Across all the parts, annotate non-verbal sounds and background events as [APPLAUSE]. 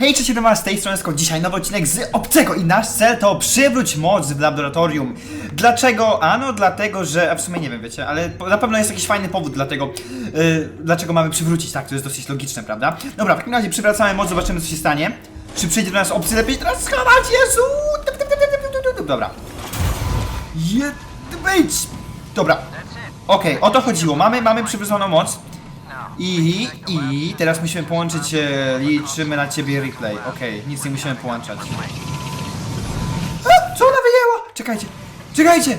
Hej, cześć, was z tej strony Skok. Dzisiaj nowy odcinek z Obcego i nasz cel to przywróć moc w laboratorium. Dlaczego? Ano dlatego, że... A w sumie nie wiem, wiecie, ale na pewno jest jakiś fajny powód dlatego, yy, dlaczego mamy przywrócić, tak? To jest dosyć logiczne, prawda? Dobra, w takim razie przywracamy moc, zobaczymy co się stanie. Czy przyjdzie do nas obcy, lepiej teraz schować, Jezu! Dobra. Je... Być! Dobra. Okej, o to chodziło. Mamy, mamy przywróconą moc. I, i teraz musimy połączyć, e, liczymy na ciebie replay. Okej, nic nie musimy połączać. A, co ona wyjęła? Czekajcie, czekajcie!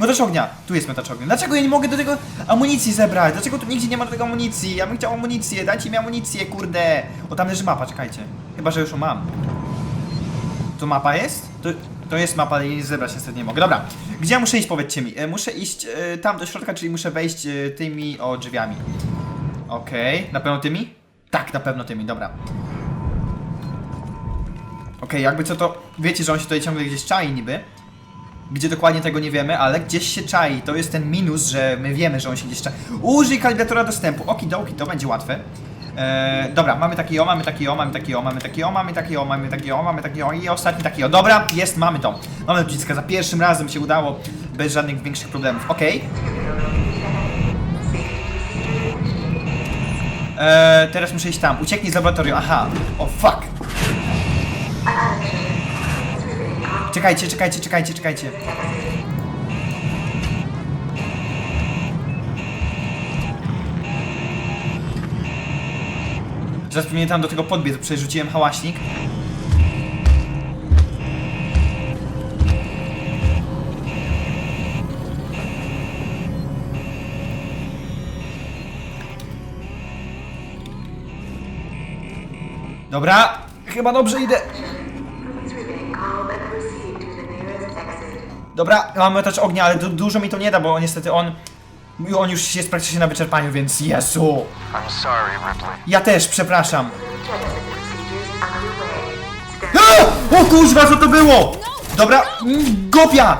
Miotacz ognia, tu jest miotacz ognia. Dlaczego ja nie mogę do tego amunicji zebrać? Dlaczego tu nigdzie nie ma do tego amunicji? Ja bym chciał amunicję, dajcie mi amunicję, kurde! O, tam leży mapa, czekajcie. Chyba, że już ją mam. To mapa jest? To, to jest mapa, ale jej zebrać niestety nie mogę. Dobra, gdzie ja muszę iść, powiedzcie mi? E, muszę iść e, tam do środka, czyli muszę wejść e, tymi o drzwiami. Okej, na pewno tymi? Tak, na pewno tymi, dobra. Okej, jakby co to... Wiecie, że on się tutaj ciągle gdzieś czai niby. Gdzie dokładnie tego nie wiemy, ale gdzieś się czai. To jest ten minus, że my wiemy, że on się gdzieś czai. Użyj kalibratora dostępu. Okidoki, to będzie łatwe. Eee, dobra, mamy taki o, mamy taki o, mamy taki o, mamy taki o, mamy taki o, mamy taki o, mamy taki o i ostatni taki o. Dobra, jest, mamy to. Mamy ludziska, za pierwszym razem się udało, bez żadnych większych problemów. Okej. Eee, teraz muszę iść tam. Ucieknij z laboratorium. Aha. O fuck. Czekajcie, czekajcie, czekajcie, czekajcie. Zaraz powinienem tam do tego podbiec, przerzuciłem hałaśnik. Dobra, chyba dobrze idę. Dobra, mam miotacz ognia, ale du dużo mi to nie da, bo niestety on... On już jest praktycznie na wyczerpaniu, więc Jezu! I'm sorry, Ripley. Ja też, przepraszam. A! O kurwa, co to było? Dobra, mm, gopia!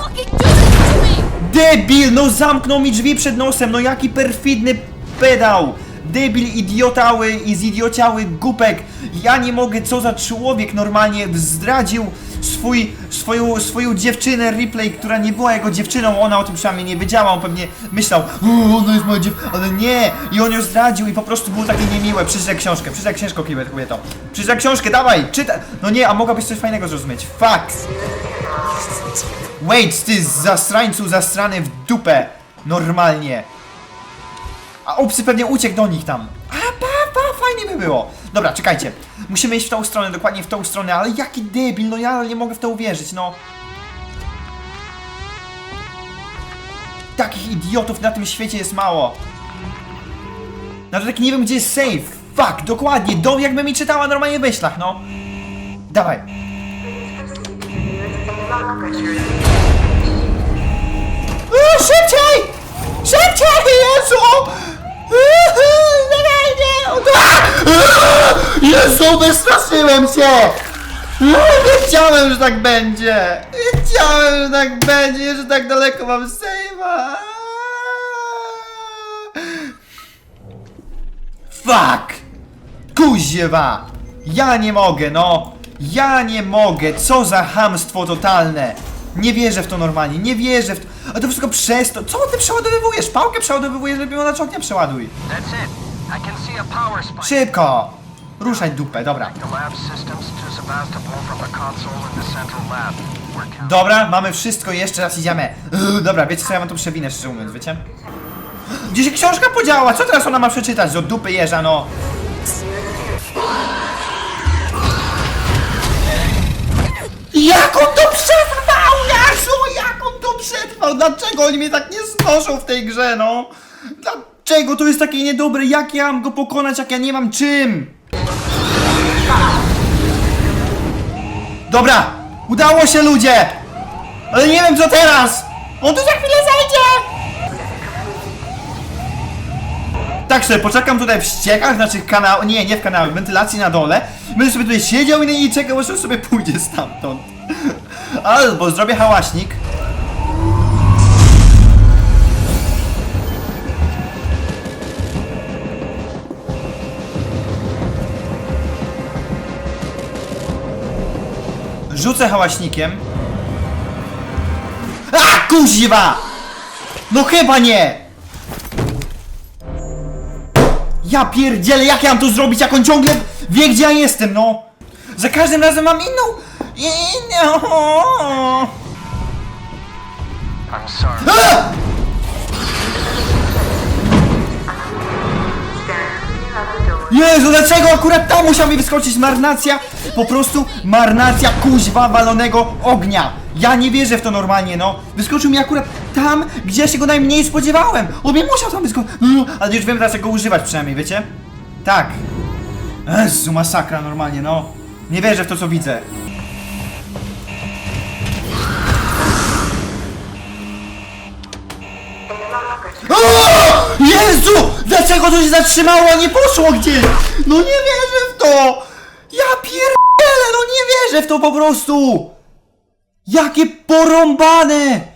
Debil, no zamknął mi drzwi przed nosem, no jaki perfidny pedał! Debil, idiotały i zidiociały głupek! Ja nie mogę, co za człowiek normalnie zdradził swój, swoją, swoją dziewczynę Ripley, która nie była jego dziewczyną, ona o tym przynajmniej nie wiedziała, on pewnie myślał, ona jest moja dziewczyna, ale nie! I on ją zdradził i po prostu było takie niemiłe. Przeczytaj książkę, przeczytaj książkę, kobieto. Przeczytaj książkę, dawaj, czytaj! No nie, a mogłabyś coś fajnego zrozumieć. Fuck! Wait, ty zastrańcu zastrany w dupę! Normalnie! A obcy pewnie uciekł do nich tam. A, pa, pa, fajnie by było. Dobra, czekajcie. Musimy iść w tą stronę, dokładnie w tą stronę, ale jaki debil, no ja nie mogę w to uwierzyć, no. Takich idiotów na tym świecie jest mało. Nawet tak nie wiem, gdzie jest safe. Fuck, dokładnie, do, jakby mi czytała normalnie w myślach, no. Dawaj. O, szybciej! Szybciej, Jezu! Jezu, wystraszyłem się! Wiedziałem, że tak będzie! Wiedziałem, że tak będzie, że tak daleko mam save'a! Fuck! Kuziewa! Ja nie mogę, no! Ja nie mogę! Co za hamstwo totalne! Nie wierzę w to normalnie, nie wierzę w to. A to wszystko przez to. Co ty przeładowywujesz? Pałkę przeładowywujesz, lepiej na ognia przeładuj. That's it. I can see a power spike. Szybko! Ruszaj dupę, dobra. The lab systems to Sebastopol from a console in the central lab. We're counting. Dobra, mamy wszystko, jeszcze raz idziemy. Ugh, dobra, wiecie co, ja mam tu przewinę, szczerze mówiąc, wiecie? Gdzie się książka podziała? Co teraz ona ma przeczytać? Do dupy jeża, no. Jak on to przetrwał, Jezu, jak on to przetrwał? Dlaczego oni mnie tak nie znoszą w tej grze, no? Dlaczego to jest takie niedobre? Jak ja mam go pokonać, jak ja nie mam czym? Dobra, udało się ludzie! Ale nie wiem co teraz! On tu za chwilę zajdzie! Tak sobie poczekam tutaj w ściekach, znaczy kanał, nie, nie w kanale, w wentylacji na dole. Będę sobie tutaj siedział i, i czekał, aż sobie pójdzie stamtąd. [LAUGHS] Albo zrobię hałaśnik. Rzucę hałaśnikiem. A, kuźwa! No chyba nie! Ja pierdzielę, jak ja mam to zrobić, jak on ciągle wie, gdzie ja jestem, no! Za każdym razem mam inną... inną... I'm sorry. A! Jezu, dlaczego akurat tam musiał mi wyskoczyć marnacja? Po prostu marnacja kuźwa walonego ognia. Ja nie wierzę w to normalnie, no. Wyskoczył mi akurat tam, gdzie się go najmniej spodziewałem. On mi musiał tam wyskoczyć. No, ale już wiem teraz jak go używać przynajmniej, wiecie? Tak. Jezu, masakra normalnie, no. Nie wierzę w to, co widzę. Jezu! Dlaczego to się zatrzymało, a nie poszło gdzieś? No nie wierzę w to! Ja pierdolę, no nie wierzę w to po prostu! Jakie porąbane!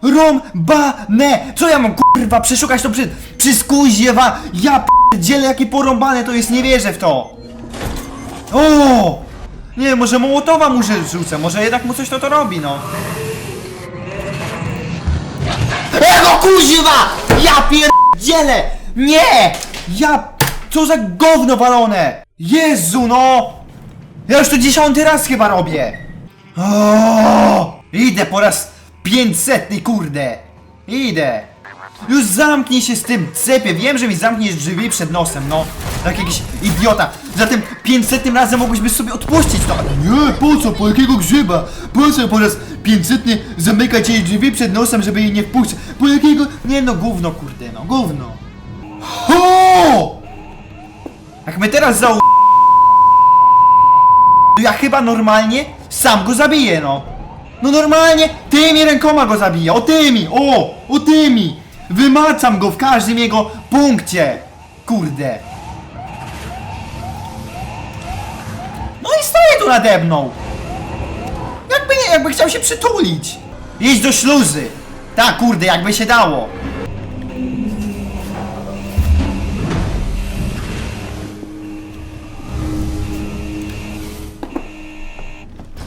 Porąbane! Co ja mam kurwa przeszukać to przy, przy skuźiewa? Ja pierdzielę, jakie porąbane to jest, nie wierzę w to! O! Nie, może Mołotowa mu rzu- rzucę, może jednak mu coś to to robi, no. Ego kuźwa! Ja pierdzielę! Nie! Ja... Co za gówno walone! Jezu no! Ja już to dziesiąty raz chyba robię! O! Idę po raz pięćsetny, kurde! Idę! Już zamknij się z tym cepie, wiem, że mi zamkniesz drzwi przed nosem, no. Tak jakiś idiota. Zatem 500 razem mógłbyś sobie odpuścić to. Nie, po co, po jakiego grzyba? Po co po raz 500 zamykać jej drzwi przed nosem, żeby jej nie wpuścić? Po jakiego... Nie no, gówno, kurde, no, gówno. O! Jak my teraz za... To ja chyba normalnie sam go zabiję, no. No normalnie tymi rękoma go zabiję, o tymi, o, o tymi. Wymacam go w każdym jego punkcie. Kurde. No i stoi tu nade mną. Jakby nie, jakby chciał się przytulić. Idź do śluzy. Tak, kurde, jakby się dało.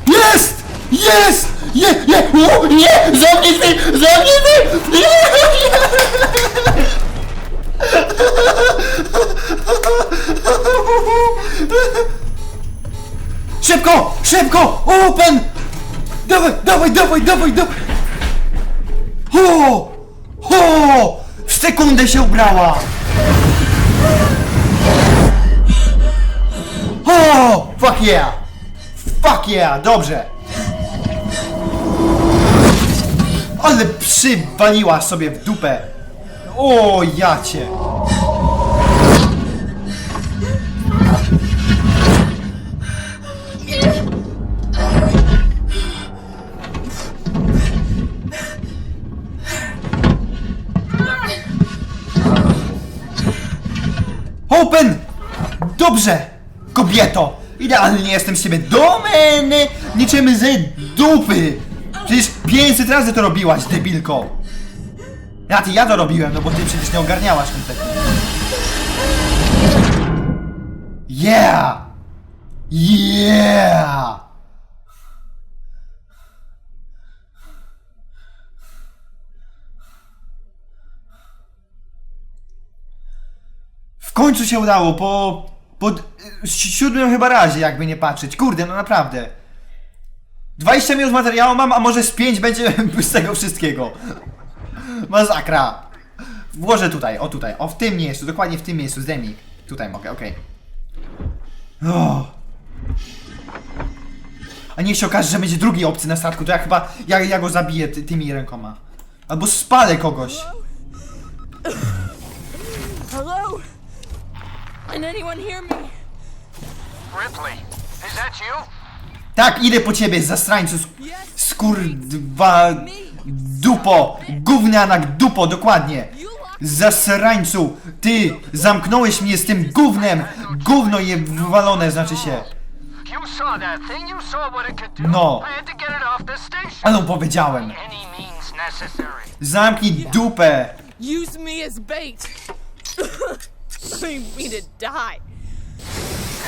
Jest! Jest! Je, je, o, nie! Zamknij drzwi! Zamknij drzwi! Nie, nie! Szybko! Szybko! Open! Dawaj, dawaj, dawaj, dawaj, dawaj! O! O! W sekundę się ubrała! O! Fuck yeah! Fuck yeah! Dobrze! Ale przywaliła sobie w dupę! O, jacie! Open! Dobrze! Kobieto! Idealnie jestem z siebie domeny! Niczym ze dupy! Przecież 500 razy to robiłaś, debilko! Ja ty, ja to robiłem, no bo ty przecież nie ogarniałaś kompletnie. Yeah! Yeah! W końcu się udało, po... po siódmym chyba razie, jakby nie patrzeć. Kurde, no naprawdę. 20 minut materiału mam, a może z 5 będzie [LAUGHS] z tego wszystkiego. Masakra. Włożę tutaj, o tutaj, o w tym miejscu, dokładnie w tym miejscu, zdejmij. Tutaj mogę, okej. O. A niech się okaże, że będzie drugi obcy na statku, to ja chyba, ja, ja go zabiję ty, tymi rękoma. Albo spalę kogoś. Hello? Can anyone hear me? Ripley, is that you? Tak, idę po ciebie, zastrańcu, sk- skurwa, dupo, gówniana dupo, dokładnie. Zasrańcu, ty zamknąłeś mnie z tym gównem, gówno je wywalone, znaczy się. You saw that thing. You saw what it could do. No. Ale powiedziałem, zamknij dupę. Use me as bait. [LAUGHS] Leave me to die.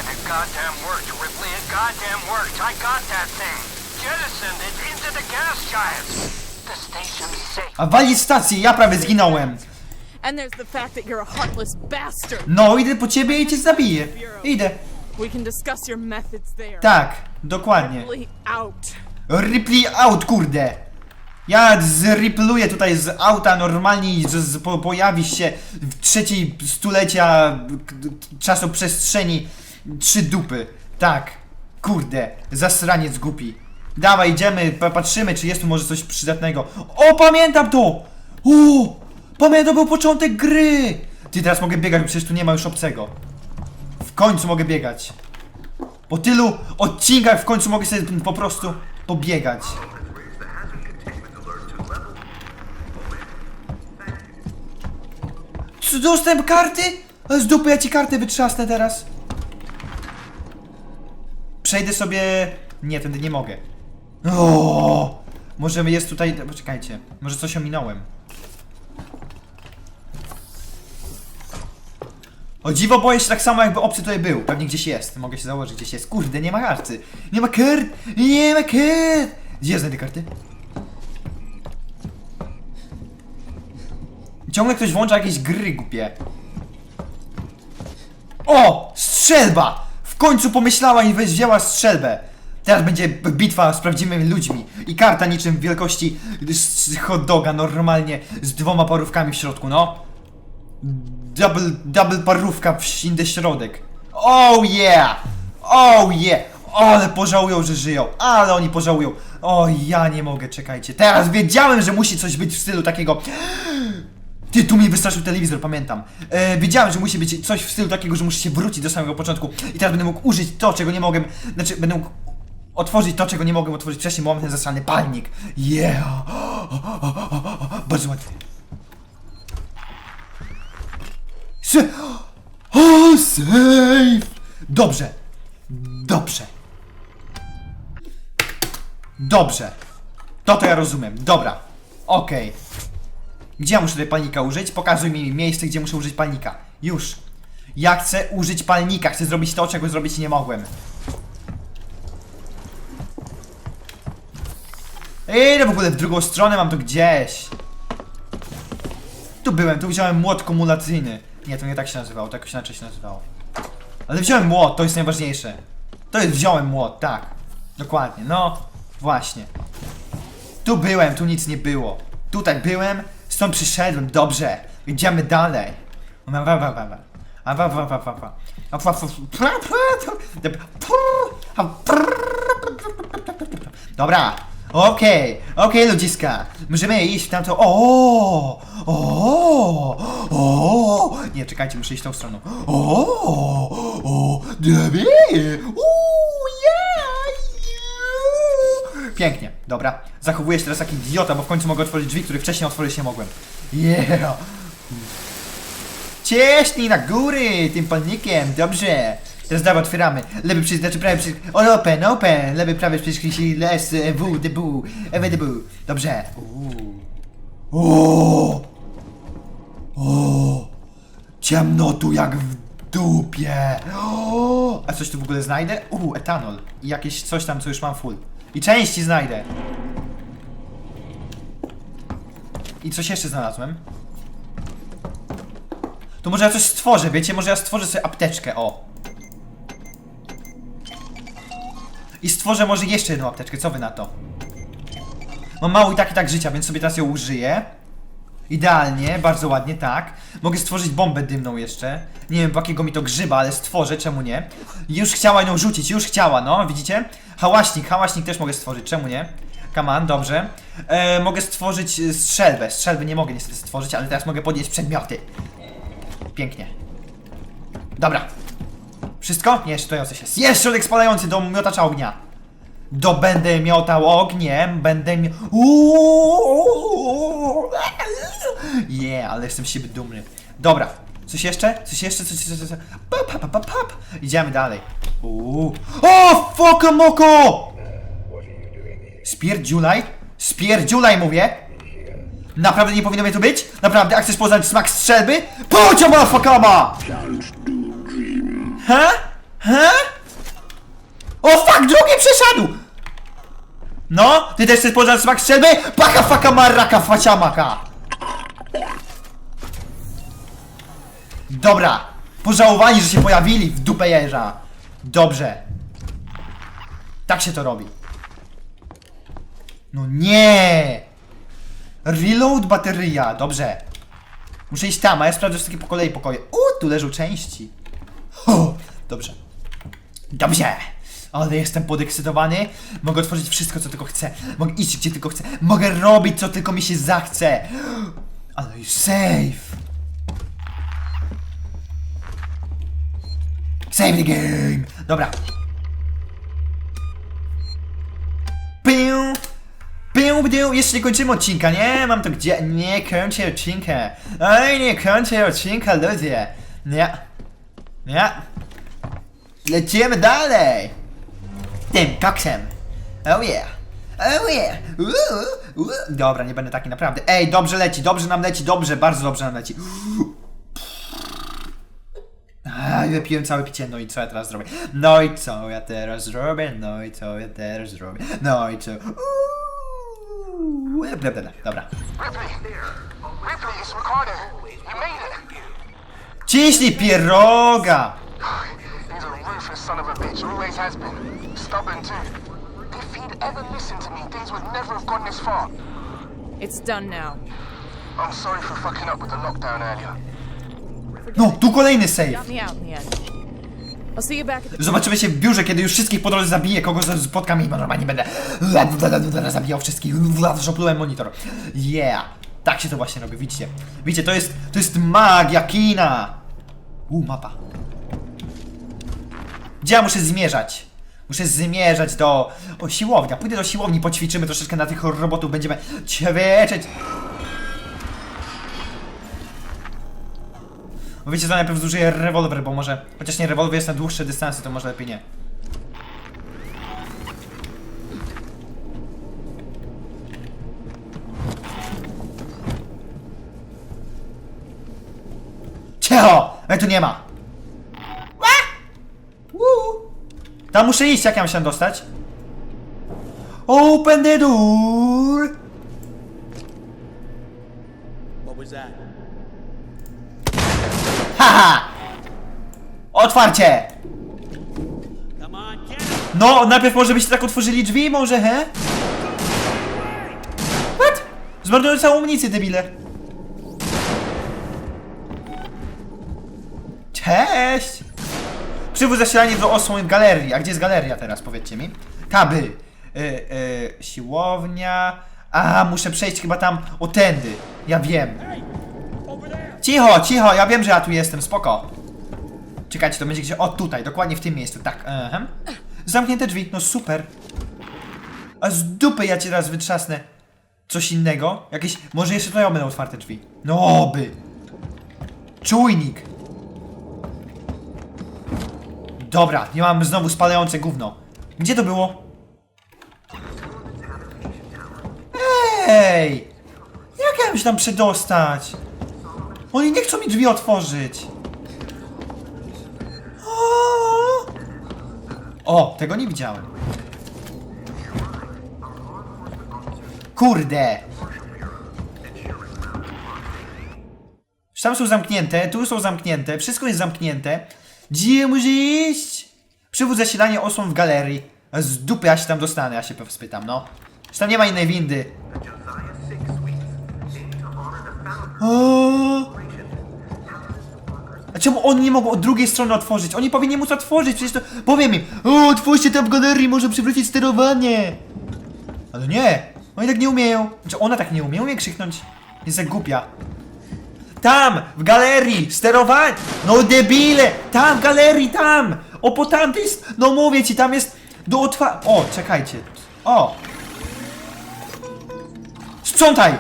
And it goddamn worked, Ripley. It goddamn worked. I got that thing. Jettisoned it into the gas giants. The station's safe. A wali stację, ja prawie zginąłem. And there's the fact that you're a heartless bastard. No, idę po ciebie i cię zabiję. Idę. We can discuss your methods there. Tak, dokładnie. Really out. Ripley out, kurde! Ja zripluję tutaj z auta normalnie i z, z, po, pojawisz się w trzeciej stulecia k- czasoprzestrzeni trzy dupy. Tak, kurde, zasraniec głupi. Dawaj, idziemy, pa- patrzymy, czy jest tu może coś przydatnego. O, pamiętam to! O, pamiętam, był początek gry! Ty, teraz mogę biegać, bo przecież tu nie ma już obcego. W końcu mogę biegać. Po tylu odcinkach w końcu mogę sobie po prostu pobiegać. Dostęp karty? Z dupy ja ci kartę wytrzasnę teraz. Przejdę sobie... Nie, tędy nie mogę. O, Może jest tutaj... Poczekajcie. Może coś ominąłem. O dziwo boję się tak samo jakby obcy tutaj był. Pewnie gdzieś jest. Mogę się założyć gdzieś jest. Kurde, nie ma karty. Nie ma kart! Nie ma kart! Gdzie znajdę karty? Ciągle ktoś włącza jakieś gry głupie. O! Strzelba! Końcu pomyślała i wzięła strzelbę. Teraz będzie bitwa z prawdziwymi ludźmi. I karta niczym wielkości hot doga normalnie z dwoma parówkami w środku, no. Double, double parówka w inny środek. Oh yeah! Oh yeah! Ale pożałują, że żyją. Ale oni pożałują. O, ja nie mogę, czekajcie. Teraz wiedziałem, że musi coś być w stylu takiego. Ty, tu mi wystraszył telewizor, pamiętam. E, wiedziałem, że musi być coś w stylu takiego, że muszę się wrócić do samego początku. I teraz będę mógł użyć to, czego nie mogłem. Znaczy, będę mógł otworzyć to, czego nie mogłem otworzyć wcześniej, bo mam ten zasrany palnik. Yeah! Bardzo łatwo. Se o, safe! Dobrze. Dobrze. Dobrze. To to ja rozumiem. Dobra. Okej. Gdzie ja muszę tutaj palnika użyć? Pokazuj mi miejsce, gdzie muszę użyć palnika. Już. Ja chcę użyć palnika. Chcę zrobić to, czego zrobić nie mogłem. Idę w ogóle w drugą stronę, mam to gdzieś. Tu byłem, tu wziąłem młot kumulacyjny. Nie, to nie tak się nazywało, to jakoś inaczej się nazywało. Ale wziąłem młot, to jest najważniejsze. To jest wziąłem młot, tak. Dokładnie, no. Właśnie. Tu byłem, tu nic nie było. Tutaj byłem, stąd przyszedłem, dobrze. Idziemy dalej. Dobra, okej, okej ludziska, możemy iść w tamto, o, o, o, nie, czekajcie, muszę iść tą stroną, o, o, Debbie, uuu, yeah, yeah. Pięknie, dobra, zachowuję się teraz jak idiota, bo w końcu mogę otworzyć drzwi, które wcześniej otworzyć nie mogłem, yeah, Cieśnij na góry tym palnikiem, dobrze. Teraz dawaj otwieramy. Lewy przycisk, znaczy prawy przycisk. O, open, open. Lewy, prawy przycisk, S, W, D, B, E, D, B. Dobrze. O, o, ciemno tu jak w dupie. O, a coś tu w ogóle znajdę? U, etanol. I jakieś coś tam, co już mam full. I części znajdę. I coś jeszcze znalazłem. To może ja coś stworzę, wiecie? Może ja stworzę sobie apteczkę, o. I stworzę może jeszcze jedną apteczkę, co wy na to? Mam mało i tak i tak życia, więc sobie teraz ją użyję. Idealnie, bardzo ładnie, tak. Mogę stworzyć bombę dymną jeszcze. Nie wiem, jakiego mi to grzyba, ale stworzę, czemu nie? Już chciała ją rzucić, już chciała, no, widzicie? Hałaśnik, hałaśnik też mogę stworzyć, czemu nie? On, dobrze. E, mogę stworzyć e, strzelbę. Strzelby nie mogę niestety stworzyć, ale teraz mogę podnieść przedmioty. Pięknie. Dobra. Wszystko? Nie, coś jest. Jest środek spadający do miotacza ognia. Do będę miotał ogniem, będę mi... Uuuu. [LAUGHS] Yeah, ale jestem z siebie dumny. Dobra. Coś jeszcze? Coś jeszcze? Coś, coś, coś, coś. Pap, pap, pap, pap. Idziemy dalej. Uuu. O, foka moko! Spierdziulaj? Spierdziulaj mówię! Naprawdę nie powinno mnie tu być? Naprawdę, a chcesz poznać smak strzelby? Pociąg motherfuckama! Ha? He? O fuck, drugi przeszedł! No, ty też chcesz pożar smak strzelby? Paka faka maraka faciamaka! Dobra, pożałowani, że się pojawili w dupę jeża. Dobrze. Tak się to robi. No nie! Reload bateria, dobrze. Muszę iść tam, a ja sprawdzę wszystkie po kolei pokoje. U, tu leżą części. O, dobrze. Dobrze. Ale jestem podekscytowany. Mogę otworzyć wszystko, co tylko chcę. Mogę iść, gdzie tylko chcę. Mogę robić, co tylko mi się zachce. Ale już safe. Save the game. Dobra. Piu. Piu, piu. Jeszcze nie kończymy odcinka, nie? Mam to gdzie? Nie kończę odcinka. Ej, nie kończę odcinka, ludzie. Nie. Nie. Lecimy dalej! Tym koksem! Oh yeah! Oh yeah! Dobra, nie będę taki naprawdę. Ej, dobrze leci, dobrze nam leci, dobrze, bardzo dobrze nam leci. A, wypiłem całe picie, no i co ja teraz zrobię? No i co ja teraz zrobię? No i co ja teraz zrobię? No i co? Uuu, bla, bla, bla. Dobra. Ciśnij pieroga! He's a ruthless son of a bitch, always has been. Stubborn too. If he'd ever listened to me, things would never have gone this far. It's done now. I'm sorry for fucking up with the lockdown earlier. No, tu kolejny save. Got me out in the end. I'll see you back at the. Zobaczymy się w biurze, kiedy już wszystkich po drodze zabiję, kogo z- spotkam i normalnie będę zabijał wszystkich, żoplułem monitor. Yeah! Tak się to właśnie robi, widzicie? Widzicie, to jest, to jest magia kina! U, mapa. Gdzie ja muszę zmierzać? Muszę zmierzać do... O, siłownia. Pójdę do siłowni, poćwiczymy troszeczkę na tych robotów, będziemy ćwiczyć. Bo wiecie co, najpierw zużyję rewolwer, bo może... Chociaż nie, rewolwer jest na dłuższe dystanse, to może lepiej nie. Cicho! Ale tu nie ma! Tam muszę iść, jak ja mam się tam dostać? Open the door! Haha! Otwarcie! No, najpierw może byście tak otworzyli drzwi, może, he? What? Zmarnują całą amunicję, debile. Przywóz zasilanie do osłon galerii. A gdzie jest galeria teraz, powiedzcie mi? Taby. Y, y, siłownia. A, muszę przejść chyba tam o tędy. Ja wiem. Cicho, cicho, ja wiem, że ja tu jestem, spoko. Czekajcie, to będzie gdzieś, o tutaj, dokładnie w tym miejscu, tak, ehem. Zamknięte drzwi, no super. A z dupy ja cię teraz wytrzasnę. Coś innego? Jakieś, może jeszcze tutaj będą otwarte drzwi. No oby. Czujnik. Dobra, nie mam znowu spalające gówno. Gdzie to było? Ej! Jak ja mam się tam przedostać? Oni nie chcą mi drzwi otworzyć. O, o tego nie widziałem. Kurde. Już Tam są zamknięte, tu są zamknięte, wszystko jest zamknięte. Gdzie muszę iść? Przywód zasilanie osłon w galerii. Z dupy ja się tam dostanę, ja się spytam, no. Czy tam nie ma innej windy? A czemu oni nie mogą od drugiej strony otworzyć? Oni powinni móc otworzyć, przecież to... Powiem im, o, otwórzcie tam w galerii, może przywrócić sterowanie. Ale nie, oni tak nie umieją. Znaczy ona tak nie umie, umie krzyknąć. Jest jak głupia. Tam, w galerii, sterowanie. No debile, tam, w galerii, tam. O, po tam, to jest, no mówię ci, tam jest do otwa... O, czekajcie. O. Sprzątaj.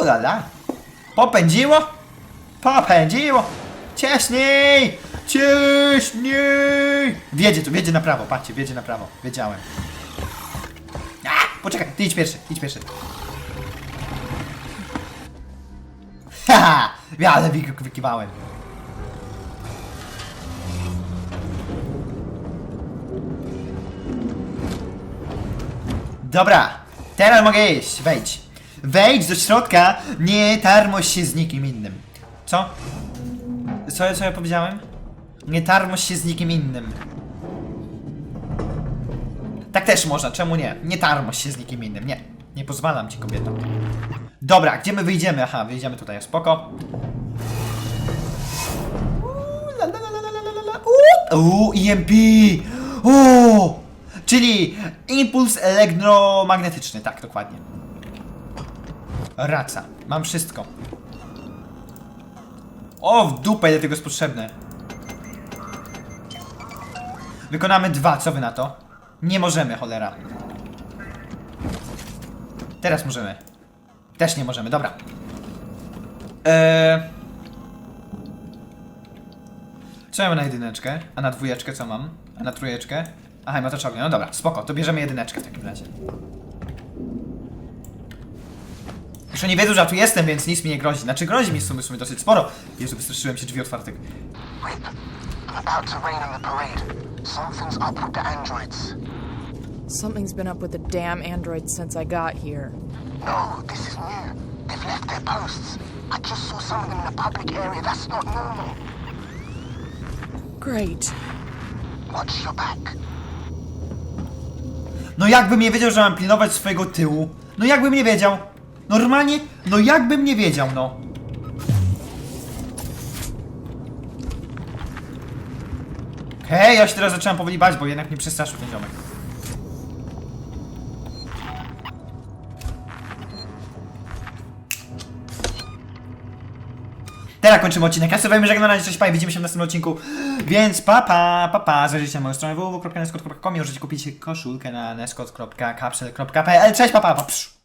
Ulala. Popędziło? Popędziło. Ciaśniej! Ciaśniej! Wiedzie tu, wiedzie na prawo, patrzcie, wiedzie na prawo. Wiedziałem. A, poczekaj, ty idź pierwszy, idź pierwszy. Haha! [LAUGHS] ja ale wykiwałem. Dobra, teraz mogę iść, wejdź. Wejdź do środka, nie tarmoś się z nikim innym. Co? Co, ja- co ja powiedziałem? Nie tarmoś się z nikim innym. Tak też można, czemu nie? Nie tarmoś się z nikim innym, nie. Nie pozwalam ci kobietom. Dobra, gdzie my wyjdziemy? Aha, wyjdziemy tutaj, spoko. Uuu, EMP! Uuu! Czyli impuls elektromagnetyczny, tak, dokładnie. Raca, mam wszystko. O, w dupę, ile tego jest potrzebne. Wykonamy dwa, co wy na to? Nie możemy, cholera. Teraz możemy. Też nie możemy, dobra. Eee... Co ja mam na jedyneczkę? A na dwójeczkę co mam? A na trójeczkę? Aha, ma to ognia. No dobra, spoko, to bierzemy jedyneczkę w takim razie. Już oni wiedzą, że ja tu jestem, więc nic mi nie grozi. Znaczy grozi mi w sumie, w sumie dosyć sporo. Jezu, wystraszyłem się drzwi otwartych. Rip, I'm about to rain on the parade. Something's up with the androids. Something's been up with the damn androids since I got here. No, this is new. They've left their posts. I just saw some of them in a public area. That's not normal. Great. Watch your back. No jakbym nie wiedział, że mam pilnować swojego tyłu. No jakbym nie wiedział. Normalnie, no jakbym nie wiedział, no. Hej, ja się teraz zacząłem powoli bać, bo jednak mnie przestraszył ten ziomek. Teraz kończymy odcinek. Ja sobie powiem, że jak na razie cześć, pa i widzimy się w następnym odcinku. Więc pa, pa, pa, pa. Zajrzyjcie na moją stronę www.neskot.com i możecie kupić koszulkę na neskot.capsule.pl. Cześć, pa, pa, pa. Psz.